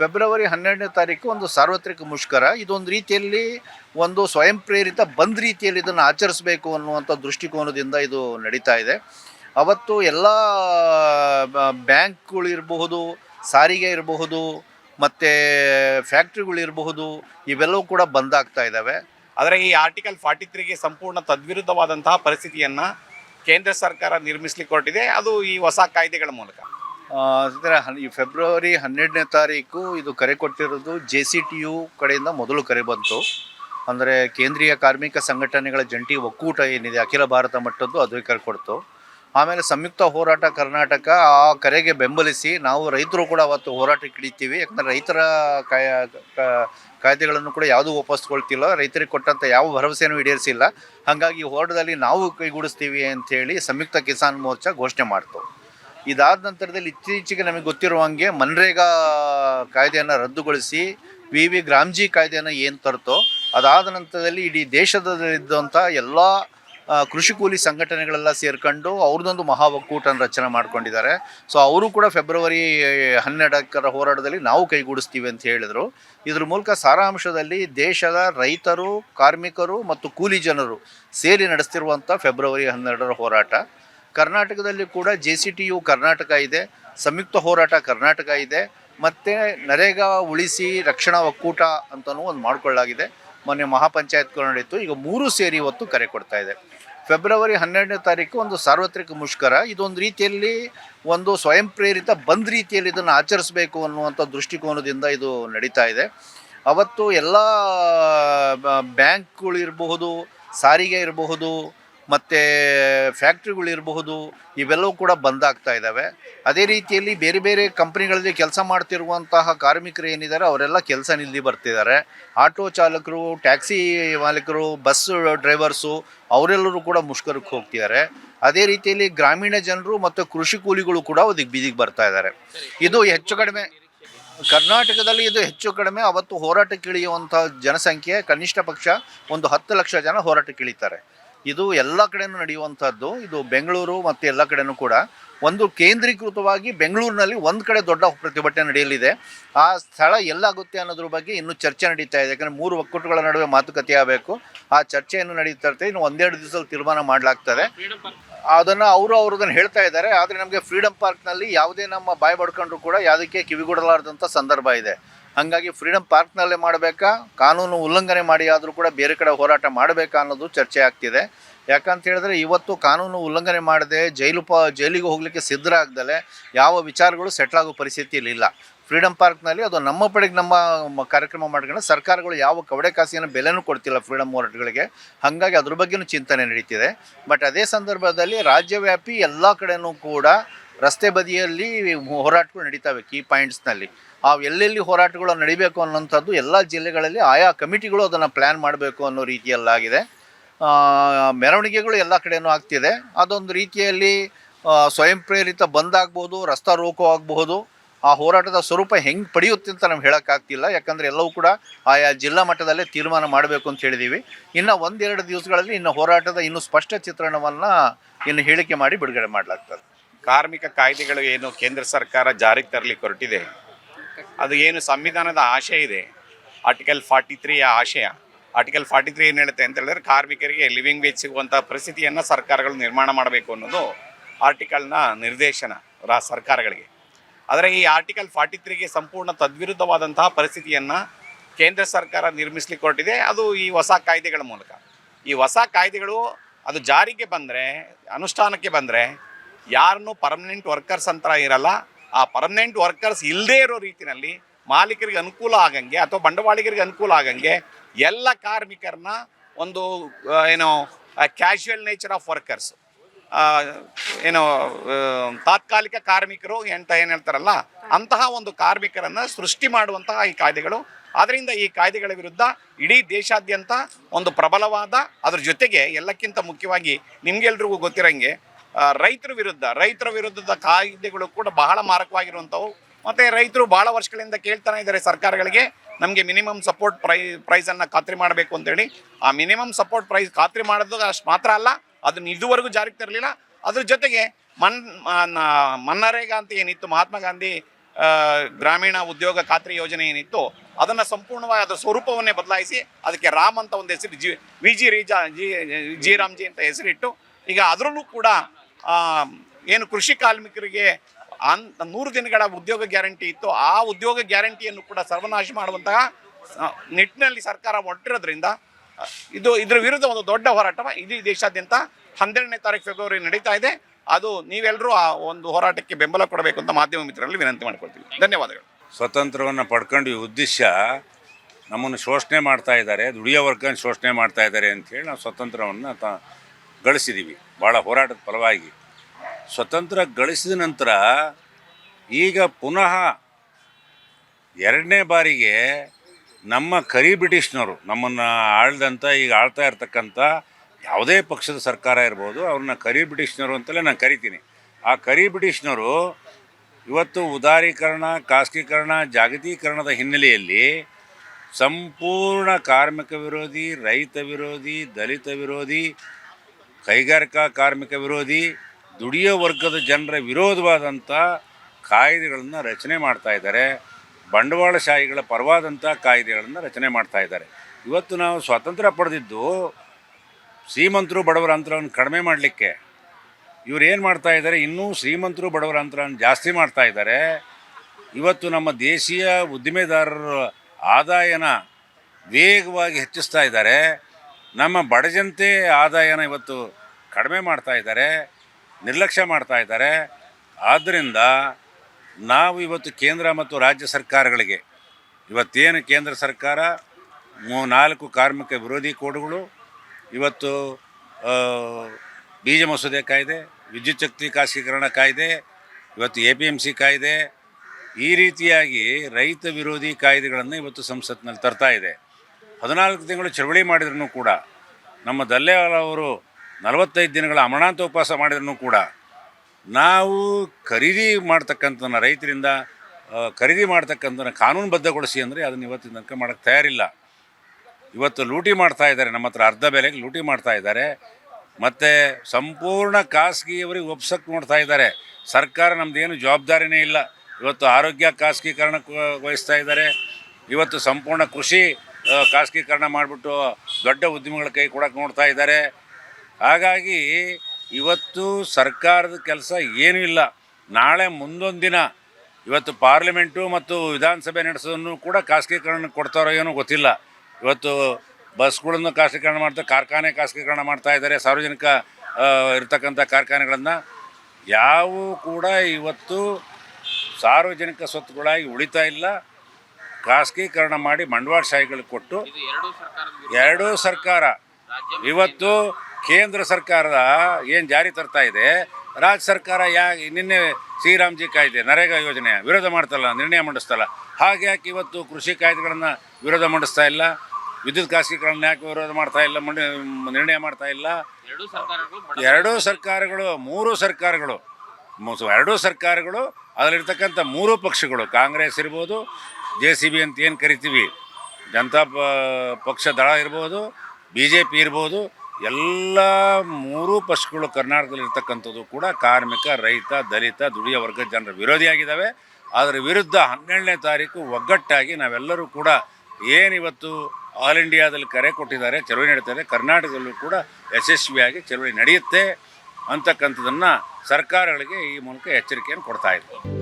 February ಹನ್ನೆರಡನೇ ತಾರೀಕು ಒಂದು ಸಾರ್ವತ್ರಿಕ ಮುಷ್ಕರ. ಇದೊಂದು ರೀತಿಯಲ್ಲಿ ಒಂದು ಸ್ವಯಂ ಪ್ರೇರಿತ ಬಂದ್ ರೀತಿಯಲ್ಲಿ ಇದನ್ನು ಆಚರಿಸಬೇಕು ಅನ್ನುವಂಥ ದೃಷ್ಟಿಕೋನದಿಂದ ಇದು ನಡೀತಾ ಇದೆ. ಅವತ್ತು ಎಲ್ಲ ಬ್ಯಾಂಕ್ಗಳು ಇರಬಹುದು, ಸಾರಿಗೆ ಇರಬಹುದು, ಮತ್ತು ಫ್ಯಾಕ್ಟ್ರಿಗಳಿರಬಹುದು ಇವೆಲ್ಲವೂ ಕೂಡ ಬಂದ್ ಆಗ್ತಾ ಇದ್ದಾವೆ ಆದರೆ ಈ ಆರ್ಟಿಕಲ್ ಫಾರ್ಟಿ ತ್ರೀಗೆ ಸಂಪೂರ್ಣ ತದ್ವಿರುದ್ಧವಾದಂತಹ ಪರಿಸ್ಥಿತಿಯನ್ನು ಕೇಂದ್ರ ಸರ್ಕಾರ ನಿರ್ಮಿಸಲಿಕ್ಕೆ ಹೊರಟಿದೆ. ಅದು ಈ ಹೊಸ ಕಾಯ್ದೆಗಳ ಮೂಲಕ. ಅಂದ್ರೆ ಈ ಫೆಬ್ರವರಿ ಹನ್ನೆರಡನೇ ತಾರೀಕು ಇದು ಕರೆ ಕೊಟ್ಟಿರೋದು ಜೆ ಸಿ ಟಿ ಯು ಕಡೆಯಿಂದ ಮೊದಲು ಕರೆ ಬಂತು. ಅಂದರೆ ಕೇಂದ್ರೀಯ ಕಾರ್ಮಿಕ ಸಂಘಟನೆಗಳ ಜಂಟಿ ಒಕ್ಕೂಟ ಏನಿದೆ, ಅಖಿಲ ಭಾರತ ಮಟ್ಟದ್ದು ಅದು ಕರೆ ಕೊಡ್ತು. ಆಮೇಲೆ ಸಂಯುಕ್ತ ಹೋರಾಟ ಕರ್ನಾಟಕ ಆ ಕರೆಗೆ ಬೆಂಬಲಿಸಿ ನಾವು ರೈತರು ಕೂಡ ಅವತ್ತು ಹೋರಾಟಕ್ಕೆ ಇಳಿತೀವಿ ಯಾಕಂದರೆ ರೈತರ ಕಾಯ ಕಾಯ್ದೆಗಳನ್ನು ಕೂಡ ಯಾವುದೂ ಒಪ್ಪಿಸ್ಕೊಳ್ತಿಲ್ಲ ರೈತರಿಗೆ ಕೊಟ್ಟಂಥ ಯಾವ ಭರವಸೆನೂ ಈಡೇರಿಸಿಲ್ಲ. ಹಾಗಾಗಿ ಹೋರಾಟದಲ್ಲಿ ನಾವು ಕೈಗೂಡಿಸ್ತೀವಿ ಅಂಥೇಳಿ ಸಂಯುಕ್ತ ಕಿಸಾನ್ ಮೋರ್ಚಾ ಘೋಷಣೆ ಮಾಡ್ತು. ಇದಾದ ನಂತರದಲ್ಲಿ ಇತ್ತೀಚೆಗೆ ನಮಗೆ ಗೊತ್ತಿರುವ ಗೊತ್ತಿರುವಂಗೆ ಮನ್ರೇಗಾ ಕಾಯ್ದೆಯನ್ನು ರದ್ದುಗೊಳಿಸಿ ವಿ ವಿ ಗ್ರಾಮ್ಜಿ ಕಾಯ್ದೆಯನ್ನು ಏನು ತರ್ತೋ, ಅದಾದ ನಂತರದಲ್ಲಿ ಇಡೀ ದೇಶದಲ್ಲಿದ್ದಂಥ ಎಲ್ಲ ಕೃಷಿ ಕೂಲಿ ಸಂಘಟನೆಗಳೆಲ್ಲ ಸೇರ್ಕೊಂಡು ಅವ್ರದ್ದೊಂದು ಮಹಾ ಒಕ್ಕೂಟನ ರಚನೆ ಮಾಡ್ಕೊಂಡಿದ್ದಾರೆ. ಸೊ ಅವರು ಕೂಡ ಫೆಬ್ರವರಿ ಹನ್ನೆರಡಕ್ಕರ ಹೋರಾಟದಲ್ಲಿ ನಾವು ಕೈಗೂಡಿಸ್ತೀವಿ ಅಂತ ಹೇಳಿದರು. ಇದ್ರ ಮೂಲಕ ಸಾರಾಂಶದಲ್ಲಿ ದೇಶದ ರೈತರು, ಕಾರ್ಮಿಕರು ಮತ್ತು ಕೂಲಿ ಜನರು ಸೇರಿ ನಡೆಸ್ತಿರುವಂಥ ಫೆಬ್ರವರಿ ಹನ್ನೆರಡರ ಹೋರಾಟ. ಕರ್ನಾಟಕದಲ್ಲಿ ಕೂಡ J C T U Karnataka ಇದೆ, ಸಂಯುಕ್ತ ಹೋರಾಟ ಕರ್ನಾಟಕ ಇದೆ, ಮತ್ತು ನರೇಗಾ ಉಳಿಸಿ ರಕ್ಷಣಾ ಒಕ್ಕೂಟ ಅಂತಲೂ ಒಂದು ಮಾಡಿಕೊಳ್ಳಲಾಗಿದೆ. ಮೊನ್ನೆ ಮಹಾಪಂಚಾಯತ್ಗಳು ನಡೀತು ಈಗ ಮೂರು ಸೇರಿ ಇವತ್ತು ಕರೆ ಕೊಡ್ತಾ ಇದೆ. ಫೆಬ್ರವರಿ ಹನ್ನೆರಡನೇ ತಾರೀಕು ಒಂದು ಸಾರ್ವತ್ರಿಕ ಮುಷ್ಕರ, ಇದೊಂದು ರೀತಿಯಲ್ಲಿ ಒಂದು ಸ್ವಯಂ ಪ್ರೇರಿತ ಬಂದ್ ರೀತಿಯಲ್ಲಿ ಇದನ್ನು ಆಚರಿಸಬೇಕು ಅನ್ನುವಂಥ ದೃಷ್ಟಿಕೋನದಿಂದ ಇದು ನಡೀತಾ ಇದೆ. ಅವತ್ತು ಎಲ್ಲ ಬ್ಯಾಂಕ್ಗಳಿರಬಹುದು ಸಾರಿಗೆ ಇರಬಹುದು ಮತ್ತು ಫ್ಯಾಕ್ಟ್ರಿಗಳಿರಬಹುದು, ಇವೆಲ್ಲವೂ ಕೂಡ ಬಂದ್ ಆಗ್ತಾ ಇದ್ದಾವೆ ಅದೇ ರೀತಿಯಲ್ಲಿ ಬೇರೆ ಬೇರೆ ಕಂಪ್ನಿಗಳಲ್ಲಿ ಕೆಲಸ ಮಾಡ್ತಿರುವಂತಹ ಕಾರ್ಮಿಕರು ಏನಿದ್ದಾರೆ, ಅವರೆಲ್ಲ ಕೆಲಸ ನಿಲ್ಲಿ ಬರ್ತಿದ್ದಾರೆ. ಆಟೋ ಚಾಲಕರು, ಟ್ಯಾಕ್ಸಿ ಮಾಲೀಕರು, ಬಸ್ ಡ್ರೈವರ್ಸು, ಅವರೆಲ್ಲರೂ ಕೂಡ ಮುಷ್ಕರಕ್ಕೆ ಹೋಗ್ತಿದ್ದಾರೆ. ಅದೇ ರೀತಿಯಲ್ಲಿ ಗ್ರಾಮೀಣ ಜನರು ಮತ್ತು ಕೃಷಿ ಕೂಲಿಗಳು ಕೂಡ ಅದಕ್ಕೆ ಬೀದಿಗೆ ಬರ್ತಾ ಇದ್ದಾರೆ. ಇದು ಹೆಚ್ಚು ಕಡಿಮೆ, ಕರ್ನಾಟಕದಲ್ಲಿ ಇದು ಹೆಚ್ಚು ಕಡಿಮೆ, ಅವತ್ತು ಹೋರಾಟಕ್ಕೆ ಇಳಿಯುವಂಥ ಜನಸಂಖ್ಯೆ, ಕನಿಷ್ಠ ಪಕ್ಷ ಒಂದು ಹತ್ತು ಲಕ್ಷ ಜನ ಹೋರಾಟಕ್ಕೆ ಇಳಿತಾರೆ ಇದು ಎಲ್ಲ ಕಡೆನೂ ನಡೆಯುವಂಥದ್ದು ಇದು ಬೆಂಗಳೂರು ಮತ್ತು ಎಲ್ಲ ಕಡೆನೂ ಕೂಡ. ಒಂದು ಕೇಂದ್ರೀಕೃತವಾಗಿ ಬೆಂಗಳೂರಿನಲ್ಲಿ ಒಂದು ಕಡೆ ದೊಡ್ಡ ಪ್ರತಿಭಟನೆ ನಡೆಯಲಿದೆ. ಆ ಸ್ಥಳ ಎಲ್ಲಾಗುತ್ತೆ ಅನ್ನೋದ್ರ ಬಗ್ಗೆ ಇನ್ನೂ ಚರ್ಚೆ ನಡೀತಾ ಇದೆ. ಯಾಕಂದರೆ ಮೂರು ಒಕ್ಕೂಟಗಳ ನಡುವೆ ಮಾತುಕತೆ ಆಗಬೇಕು. ಆ ಚರ್ಚೆಯನ್ನು ನಡೀತಾ ಇರ್ತದೆ ಇನ್ನು ಒಂದೆರಡು ದಿವಸದಲ್ಲಿ ತೀರ್ಮಾನ ಮಾಡಲಾಗ್ತದೆ. ಅದನ್ನು ಅವರು ಅವರು ಅದನ್ನು ಹೇಳ್ತಾ ಇದ್ದಾರೆ. ಆದರೆ ನಮಗೆ ಫ್ರೀಡಮ್ ಪಾರ್ಕ್ನಲ್ಲಿ ಯಾವುದೇ ನಮ್ಮ ಬಾಯಿ ಬಡ್ಕೊಂಡ್ರು ಕೂಡ ಯಾವುದಕ್ಕೆ ಕಿವಿಗೊಡಲಾರ್ದಂಥ ಸಂದರ್ಭ ಇದೆ. ಹಾಗಾಗಿ ಫ್ರೀಡಮ್ ಪಾರ್ಕ್ನಲ್ಲೇ ಮಾಡಬೇಕಾ? ಕಾನೂನು ಉಲ್ಲಂಘನೆ ಮಾಡಿ ಆದರೂ ಕೂಡ ಬೇರೆ ಕಡೆ ಹೋರಾಟ ಮಾಡಬೇಕಾ ಅನ್ನೋದು ಚರ್ಚೆ ಆಗ್ತಿದೆ. ಯಾಕಂತ ಹೇಳಿದ್ರೆ ಇವತ್ತು ಕಾನೂನು ಉಲ್ಲಂಘನೆ ಮಾಡದೆ ಜೈಲು ಪ, ಜೈಲಿಗೆ ಹೋಗಲಿಕ್ಕೆ ಸಿದ್ಧರಾಗ್ದಲೆ ಯಾವ ವಿಚಾರಗಳು ಸೆಟ್ಲಾಗೋ ಆಗೋ ಪರಿಸ್ಥಿತಿಯಲ್ಲಿ ಇಲ್ಲ. ಫ್ರೀಡಮ್ ಪಾರ್ಕ್ನಲ್ಲಿ ಅದು ನಮ್ಮ ಪಡೆಗೆ ನಮ್ಮ ಕಾರ್ಯಕ್ರಮ ಮಾಡ್ಕೊಂಡು ಸರ್ಕಾರಗಳು ಯಾವ ಕವಡೆ ಕಾಸಿನ ಬೆಲೆನೂ ಕೊಡ್ತಿಲ್ಲ ಫ್ರೀಡಮ್ ಹೋರಾಟಗಳಿಗೆ ಹಾಗಾಗಿ ಅದ್ರ ಬಗ್ಗೆಯೂ ಚಿಂತನೆ ನಡೀತಿದೆ. ಬಟ್ ಅದೇ ಸಂದರ್ಭದಲ್ಲಿ ರಾಜ್ಯವ್ಯಾಪಿ ಎಲ್ಲ ಕಡೆನೂ ಕೂಡ ರಸ್ತೆ ಬದಿಯಲ್ಲಿ ಹೋರಾಟಗಳು ನಡೀತವೆ ಕೀ ಪಾಯಿಂಟ್ಸ್ನಲ್ಲಿ ಆ ಎಲ್ಲೆಲ್ಲಿ ಹೋರಾಟಗಳು ನಡಿಬೇಕು ಅನ್ನೋಂಥದ್ದು ಎಲ್ಲ ಜಿಲ್ಲೆಗಳಲ್ಲಿ ಆಯಾ ಕಮಿಟಿಗಳು ಅದನ್ನು ಪ್ಲ್ಯಾನ್ ಮಾಡಬೇಕು ಅನ್ನೋ ರೀತಿಯಲ್ಲಾಗಿದೆ. ಮೆರವಣಿಗೆಗಳು ಎಲ್ಲ ಕಡೆಯೂ ಆಗ್ತಿದೆ. ಅದೊಂದು ರೀತಿಯಲ್ಲಿ ಸ್ವಯಂ ಪ್ರೇರಿತ ಬಂದ್ ಆಗ್ಬೋದು ರಸ್ತಾ ರೋಕೋ ಆಗಬಹುದು ಆ ಹೋರಾಟದ ಸ್ವರೂಪ ಹೆಂಗೆ ಪಡೆಯುತ್ತೆ ಅಂತ ನಮ್ಗೆ ಹೇಳೋಕ್ಕಾಗ್ತಿಲ್ಲ ಯಾಕಂದರೆ ಎಲ್ಲವೂ ಕೂಡ ಆಯಾ ಜಿಲ್ಲಾ ಮಟ್ಟದಲ್ಲೇ ತೀರ್ಮಾನ ಮಾಡಬೇಕು ಅಂತ ಹೇಳಿದ್ದೀವಿ ಇನ್ನು ಒಂದೆರಡು ದಿವಸಗಳಲ್ಲಿ ಇನ್ನು ಹೋರಾಟದ ಇನ್ನೂ ಸ್ಪಷ್ಟ ಚಿತ್ರಣವನ್ನು ಇನ್ನು ಹೇಳಿಕೆ ಮಾಡಿ ಬಿಡುಗಡೆ ಮಾಡಲಾಗ್ತದೆ. ಕಾರ್ಮಿಕ ಕಾಯ್ದೆಗಳು ಏನು ಕೇಂದ್ರ ಸರ್ಕಾರ ಜಾರಿಗೆ ತರಲಿಕ್ಕೆ ಹೊರಟಿದೆ. ಅದು ಏನು ಸಂವಿಧಾನದ ಆಶಯ ಇದೆ. ಆರ್ಟಿಕಲ್ ಫಾರ್ಟಿ ತ್ರೀಯ ಆಶಯ. ಆರ್ಟಿಕಲ್ ಫಾರ್ಟಿ ತ್ರೀ ಏನು ಹೇಳುತ್ತೆ ಅಂತ ಹೇಳಿದ್ರೆ ಕಾರ್ಮಿಕರಿಗೆ ಲಿವಿಂಗ್ ವೇಜ್ ಸಿಗುವಂಥ ಪರಿಸ್ಥಿತಿಯನ್ನು ಸರ್ಕಾರಗಳು ನಿರ್ಮಾಣ ಮಾಡಬೇಕು ಅನ್ನೋದು ಆರ್ಟಿಕಲ್ನ ನಿರ್ದೇಶನ ರಾ ಸರ್ಕಾರಗಳಿಗೆ. ಆದರೆ ಈ ಆರ್ಟಿಕಲ್ ಫಾರ್ಟಿ ತ್ರೀಗೆ ಸಂಪೂರ್ಣ ತದ್ವಿರುದ್ಧವಾದಂತಹ ಪರಿಸ್ಥಿತಿಯನ್ನು ಕೇಂದ್ರ ಸರ್ಕಾರ ನಿರ್ಮಿಸ್ಲಿಕ್ಕೆ ಹೊರಟಿದೆ. ಅದು ಈ ಹೊಸ ಕಾಯ್ದೆಗಳ ಮೂಲಕ. ಈ ಹೊಸ ಕಾಯ್ದೆಗಳು ಅದು ಜಾರಿಗೆ ಬಂದರೆ, ಅನುಷ್ಠಾನಕ್ಕೆ ಬಂದರೆ ಯಾರನ್ನು ಪರ್ಮನೆಂಟ್ ವರ್ಕರ್ಸ್ ಅಂತ ಇರಲ್ಲ. ಆ ಪರ್ಮನೆಂಟ್ ವರ್ಕರ್ಸ್ ಇಲ್ಲದೇ ಇರೋ ರೀತಿಯಲ್ಲಿ ಮಾಲೀಕರಿಗೆ ಅನುಕೂಲ ಆಗಂಗೆ ಅಥವಾ ಬಂಡವಾಳಿಗರಿಗೆ ಅನುಕೂಲ ಆಗಂಗೆ ಎಲ್ಲ ಕಾರ್ಮಿಕರನ್ನ ಒಂದು ಏನು ಕ್ಯಾಶುವಲ್ ನೇಚರ್ ಆಫ್ ವರ್ಕರ್ಸ್ ಏನು ತಾತ್ಕಾಲಿಕ ಕಾರ್ಮಿಕರು ಅಂತ ಏನು ಹೇಳ್ತಾರಲ್ಲ, ಅಂತಹ ಒಂದು ಕಾರ್ಮಿಕರನ್ನ ಸೃಷ್ಟಿ ಮಾಡುವಂತಹ ಈ ಕಾಯ್ದೆಗಳು. ಆದ್ದರಿಂದ ಈ ಕಾಯ್ದೆಗಳ ವಿರುದ್ಧ ಇಡೀ ದೇಶಾದ್ಯಂತ ಒಂದು ಪ್ರಬಲವಾದ ಅದ್ರ ಜೊತೆಗೆ ಎಲ್ಲಕ್ಕಿಂತ ಮುಖ್ಯವಾಗಿ ನಿಮ್ಗೆಲ್ರಿಗೂ ಗೊತ್ತಿರಂಗೆ ರೈತರ ವಿರುದ್ಧ, ರೈತರ ವಿರುದ್ಧದ ಕಾಯ್ದೆಗಳು ಕೂಡ ಬಹಳ ಮಾರಕವಾಗಿರುವಂಥವು. ಮತ್ತೆ ರೈತರು ಬಹಳ ವರ್ಷಗಳಿಂದ ಕೇಳ್ತಾನೆ ಇದ್ದಾರೆ ಸರ್ಕಾರಗಳಿಗೆ, ನಮಗೆ ಮಿನಿಮಮ್ ಸಪೋರ್ಟ್ ಪ್ರೈ, ಪ್ರೈಸನ್ನು ಖಾತ್ರಿ ಮಾಡಬೇಕು ಅಂತೇಳಿ. ಆ ಮಿನಿಮಮ್ ಸಪೋರ್ಟ್ ಪ್ರೈಸ್ ಖಾತ್ರಿ ಮಾಡೋದು ಅಷ್ಟು ಮಾತ್ರ ಅಲ್ಲ, ಅದನ್ನ ಇದುವರೆಗೂ ಜಾರಿಗೆ ತರಲಿಲ್ಲ. ಅದ್ರ ಜೊತೆಗೆ ಮನ್ ಮನ್ನರೇಗಾ ಅಂತ ಏನಿತ್ತು, ಮಹಾತ್ಮ ಗಾಂಧಿ ಗ್ರಾಮೀಣ ಉದ್ಯೋಗ ಖಾತ್ರಿ ಯೋಜನೆ ಏನಿತ್ತು, ಅದನ್ನು ಸಂಪೂರ್ಣವಾಗಿ ಅದರ ಸ್ವರೂಪವನ್ನೇ ಬದಲಾಯಿಸಿ ಅದಕ್ಕೆ ರಾಮ್ ಅಂತ ಒಂದು ಹೆಸರು ಜಿ, ವಿ ಜಿ ರೀಜಾ, ಜಿ ಜಿ ರಾಮ್ಜಿ ಅಂತ ಹೆಸರಿಟ್ಟು, ಈಗ ಅದರಲ್ಲೂ ಕೂಡ ಏನು ಕೃಷಿ ಕಾರ್ಮಿಕರಿಗೆ ಅನ್ ನೂರು ದಿನಗಳ ಉದ್ಯೋಗ ಗ್ಯಾರಂಟಿ ಇತ್ತು, ಆ ಉದ್ಯೋಗ ಗ್ಯಾರಂಟಿಯನ್ನು ಕೂಡ ಸರ್ವನಾಶ ಮಾಡುವಂತಹ ನಿಟ್ಟಿನಲ್ಲಿ ಸರ್ಕಾರ ಹೊರಟಿರೋದ್ರಿಂದ ಇದು ಇದರ ವಿರುದ್ಧ ಒಂದು ದೊಡ್ಡ ಹೋರಾಟ ಇಡೀ ದೇಶಾದ್ಯಂತ ಹನ್ನೆರಡನೇ ತಾರೀಕು ಫೆಬ್ರವರಿ ನಡೀತಾ ಇದೆ. ಅದು ನೀವೆಲ್ಲರೂ ಆ ಒಂದು ಹೋರಾಟಕ್ಕೆ ಬೆಂಬಲ ಕೊಡಬೇಕು ಅಂತ ಮಾಧ್ಯಮ ಮಿತ್ರರಲ್ಲಿ ವಿನಂತಿ ಮಾಡ್ಕೊಳ್ತೀವಿ. ಧನ್ಯವಾದಗಳು. ಸ್ವತಂತ್ರವನ್ನು ಪಡ್ಕೊಂಡು ಈ ಉದ್ದೇಶ ನಮ್ಮನ್ನು ಶೋಷಣೆ ಮಾಡ್ತಾ ಇದ್ದಾರೆ, ದುಡಿಯೋ ವರ್ಗನ ಶೋಷಣೆ ಮಾಡ್ತಾ ಇದ್ದಾರೆ ಅಂಥೇಳಿ ನಾವು ಸ್ವತಂತ್ರವನ್ನು ತ ಗಳಿಸಿದ್ದೀವಿ ಭಾಳ ಹೋರಾಟದ ಫಲವಾಗಿ. ಸ್ವತಂತ್ರ ಗಳಿಸಿದ ನಂತರ ಈಗ ಪುನಃ ಎರಡನೇ ಬಾರಿಗೆ ನಮ್ಮ ಕರಿ ಬ್ರಿಟಿಷ್ನವರು, ನಮ್ಮನ್ನು ಆಳ್ದಂಥ ಈಗ ಆಳ್ತಾ ಇರ್ತಕ್ಕಂಥ ಯಾವುದೇ ಪಕ್ಷದ ಸರ್ಕಾರ ಇರ್ಬೋದು, ಅವ್ರನ್ನ ಕರಿ ಬ್ರಿಟಿಷ್ನವರು ಅಂತಲೇ ನಾನು ಕರಿತೀನಿ. ಆ ಕರಿ ಬ್ರಿಟಿಷ್ನವರು ಇವತ್ತು ಉದಾರೀಕರಣ, ಖಾಸಗೀಕರಣ, ಜಾಗತೀಕರಣದ ಹಿನ್ನೆಲೆಯಲ್ಲಿ ಸಂಪೂರ್ಣ ಕಾರ್ಮಿಕ ವಿರೋಧಿ, ರೈತ ವಿರೋಧಿ, ದಲಿತ ವಿರೋಧಿ ಕೈಗಾರಿಕಾ ಕಾರ್ಮಿಕ ವಿರೋಧಿ, ದುಡಿಯೋ ವರ್ಗದ ಜನರ ವಿರೋಧವಾದಂಥ ಕಾಯ್ದೆಗಳನ್ನು ರಚನೆ ಮಾಡ್ತಾ ಇದ್ದಾರೆ. ಬಂಡವಾಳಶಾಹಿಗಳ ಪರವಾದಂಥ ಕಾಯ್ದೆಗಳನ್ನು ರಚನೆ ಮಾಡ್ತಾ ಇದ್ದಾರೆ. ಇವತ್ತು ನಾವು ಸ್ವಾತಂತ್ರ್ಯ ಪಡೆದಿದ್ದು ಶ್ರೀಮಂತರು ಬಡವರ ಅಂತರವನ್ನು ಕಡಿಮೆ ಮಾಡಲಿಕ್ಕೆ. ಇವ್ರು ಏನು ಮಾಡ್ತಾ ಇದ್ದಾರೆ? ಇನ್ನೂ ಶ್ರೀಮಂತರು ಬಡವರ ಅಂತರವನ್ನು ಜಾಸ್ತಿ ಮಾಡ್ತಾ ಇದ್ದಾರೆ. ಇವತ್ತು ನಮ್ಮ ದೇಶೀಯ ಉದ್ದಿಮೆದಾರರ ಆದಾಯನ ವೇಗವಾಗಿ ಹೆಚ್ಚಿಸ್ತಾ ಇದ್ದಾರೆ. ನಮ್ಮ ಬಡಜನತೆ ಆದಾಯನ ಇವತ್ತು ಕಡಿಮೆ ಮಾಡ್ತಾ ಇದ್ದಾರೆ, ನಿರ್ಲಕ್ಷ್ಯ ಮಾಡ್ತಾ ಇದ್ದಾರೆ. ಆದ್ದರಿಂದ ನಾವು ಇವತ್ತು ಕೇಂದ್ರ ಮತ್ತು ರಾಜ್ಯ ಸರ್ಕಾರಗಳಿಗೆ, ಇವತ್ತೇನು ಕೇಂದ್ರ ಸರ್ಕಾರ, ಮೂ ನಾಲ್ಕು ಕಾರ್ಮಿಕ ವಿರೋಧಿ ಕೋಡ್ಗಳು, ಇವತ್ತು ಬೀಜ ಮಸೂದೆ ಕಾಯ್ದೆ, ವಿದ್ಯುತ್ ಶಕ್ತಿ ಖಾಸಗೀಕರಣ ಕಾಯ್ದೆ, ಇವತ್ತು ಎ ಪಿ ಎಂ ಸಿ ಕಾಯ್ದೆ, ಈ ರೀತಿಯಾಗಿ ರೈತ ವಿರೋಧಿ ಕಾಯ್ದೆಗಳನ್ನು ಇವತ್ತು ಸಂಸತ್ನಲ್ಲಿ ತರ್ತಾ ಇದೆ. ಹದಿನಾಲ್ಕು ತಿಂಗಳು ಚಳವಳಿ ಮಾಡಿದ್ರು ಕೂಡ, ನಮ್ಮ ದಲ್ಲೇವಾಲ ಅವರು ನಲವತ್ತೈದು ದಿನಗಳ ಅಮರಣಾಂತ ಉಪವಾಸ ಮಾಡಿದ್ರು ಕೂಡ, ನಾವು ಖರೀದಿ ಮಾಡ್ತಕ್ಕಂಥ ರೈತರಿಂದ ಖರೀದಿ ಮಾಡ್ತಕ್ಕಂಥ ಕಾನೂನುಬದ್ಧಗೊಳಿಸಿ ಅಂದರೆ ಅದನ್ನು ಇವತ್ತಿನ ತನಕ ಮಾಡೋಕ್ಕೆ ತಯಾರಿಲ್ಲ. ಇವತ್ತು ಲೂಟಿ ಮಾಡ್ತಾ ಇದ್ದಾರೆ, ನಮ್ಮ ಹತ್ರ ಅರ್ಧ ಬೆಲೆಗೆ ಲೂಟಿ ಮಾಡ್ತಾ ಇದ್ದಾರೆ. ಮತ್ತು ಸಂಪೂರ್ಣ ಖಾಸಗಿಯವರಿಗೆ ಒಪ್ಸಕ್ಕೆ ನೋಡ್ತಾ ಇದ್ದಾರೆ. ಸರ್ಕಾರ ನಮ್ಮದೇನು ಜವಾಬ್ದಾರಿನೇ ಇಲ್ಲ. ಇವತ್ತು ಆರೋಗ್ಯ ಖಾಸಗೀಕರಣಕ್ಕೆ ವಹಿಸ್ತಾ ಇದ್ದಾರೆ. ಇವತ್ತು ಸಂಪೂರ್ಣ ಕೃಷಿ ಖಾಸಗೀಕರಣ ಮಾಡಿಬಿಟ್ಟು ದೊಡ್ಡ ಉದ್ಯಮಗಳ ಕೈ ಕೊಡಕ್ಕೆ ನೋಡ್ತಾ ಇದ್ದಾರೆ. ಹಾಗಾಗಿ ಇವತ್ತು ಸರ್ಕಾರದ ಕೆಲಸ ಏನೂ ಇಲ್ಲ. ನಾಳೆ ಮುಂದೊಂದು ದಿನ ಇವತ್ತು ಪಾರ್ಲಿಮೆಂಟು ಮತ್ತು ವಿಧಾನಸಭೆ ನಡೆಸೋದನ್ನು ಕೂಡ ಖಾಸಗೀಕರಣ ಕೊಡ್ತಾರೋ ಏನೋ ಗೊತ್ತಿಲ್ಲ. ಇವತ್ತು ಬಸ್ಗಳನ್ನು ಖಾಸಗೀಕರಣ ಮಾಡ್ತಾ ಕಾರ್ಖಾನೆ ಖಾಸಗೀಕರಣ ಮಾಡ್ತಾ ಇದ್ದಾರೆ. ಸಾರ್ವಜನಿಕ ಇರ್ತಕ್ಕಂಥ ಕಾರ್ಖಾನೆಗಳನ್ನು. ಯಾವೂ ಕೂಡ ಇವತ್ತು ಸಾರ್ವಜನಿಕ ಸ್ವತ್ತುಗಳಾಗಿ ಉಳಿತಾ ಇಲ್ಲ. ಖಾಸಗೀಕರಣ ಮಾಡಿ ಬಂಡವಾಳಶಾಹಿಗಳಿಗೆ ಕೊಟ್ಟು ಎರಡೂ ಸರ್ಕಾರ. ಇವತ್ತು ಕೇಂದ್ರ ಸರ್ಕಾರದ ಏನು ಜಾರಿ ತರ್ತಾ ಇದೆ, ರಾಜ್ಯ ಸರ್ಕಾರ ಯಾ, ನಿನ್ನೆ ಶ್ರೀರಾಮ್ಜಿ ಕಾಯ್ದೆ, ನರೇಗಾ ಯೋಜನೆ ವಿರೋಧ ಮಾಡ್ತಲ್ಲ, ನಿರ್ಣಯ ಮಂಡಿಸ್ತಲ್ಲ, ಹಾಗೆ ಯಾಕೆ ಇವತ್ತು ಕೃಷಿ ಕಾಯ್ದೆಗಳನ್ನು ವಿರೋಧ ಮಂಡಿಸ್ತಾ ಇಲ್ಲ, ವಿದ್ಯುತ್ ಖಾಸಗೀಕರಣ ಯಾಕೆ ವಿರೋಧ ಮಾಡ್ತಾ ಇಲ್ಲ, ಮಂಡಿ, ನಿರ್ಣಯ ಮಾಡ್ತಾ ಇಲ್ಲ? ಎರಡೂ ಸರ್ಕಾರಗಳು, ಮೂರು ಸರ್ಕಾರಗಳು ಎರಡೂ ಸರ್ಕಾರಗಳು, ಅದರಲ್ಲಿರ್ತಕ್ಕಂಥ ಮೂರು ಪಕ್ಷಗಳು, ಕಾಂಗ್ರೆಸ್ ಇರ್ಬೋದು ಜೆ ಸಿ ಬಿ ಅಂತ ಏನು ಕರಿತೀವಿ? ಜನತಾ ಪ- ಪಕ್ಷ ದಳ ಇರ್ಬೋದು, ಬಿ ಜೆ ಪಿ ಇರ್ಬೋದು, ಎಲ್ಲ ಮೂರೂ ಪಕ್ಷಗಳು ಕರ್ನಾಟಕದಲ್ಲಿ ಇರ್ತಕ್ಕಂಥದ್ದು ಕೂಡ ಕಾರ್ಮಿಕ, ರೈತ, ದಲಿತ, ದುಡಿಯ ವರ್ಗದ ಜನರ ವಿರೋಧಿಯಾಗಿದ್ದಾವೆ ಅದರ ವಿರುದ್ಧ ಹನ್ನೆರಡನೇ ತಾರೀಕು ಒಗ್ಗಟ್ಟಾಗಿ ನಾವೆಲ್ಲರೂ ಕೂಡ ಏನಿವತ್ತು ಆಲ್ ಇಂಡಿಯಾದಲ್ಲಿ ಕರೆ ಕೊಟ್ಟಿದ್ದಾರೆ, ಚಳವಳಿ ನಡೀತಾರೆ ಕರ್ನಾಟಕದಲ್ಲೂ ಕೂಡ ಯಶಸ್ವಿಯಾಗಿ ಚಳವಳಿ ನಡೆಯುತ್ತೆ ಅಂತಕ್ಕಂಥದ್ದನ್ನು ಸರ್ಕಾರಗಳಿಗೆ ಈ ಮೂಲಕ ಎಚ್ಚರಿಕೆಯನ್ನು ಕೊಡ್ತಾ ಇದ್ದಾರೆ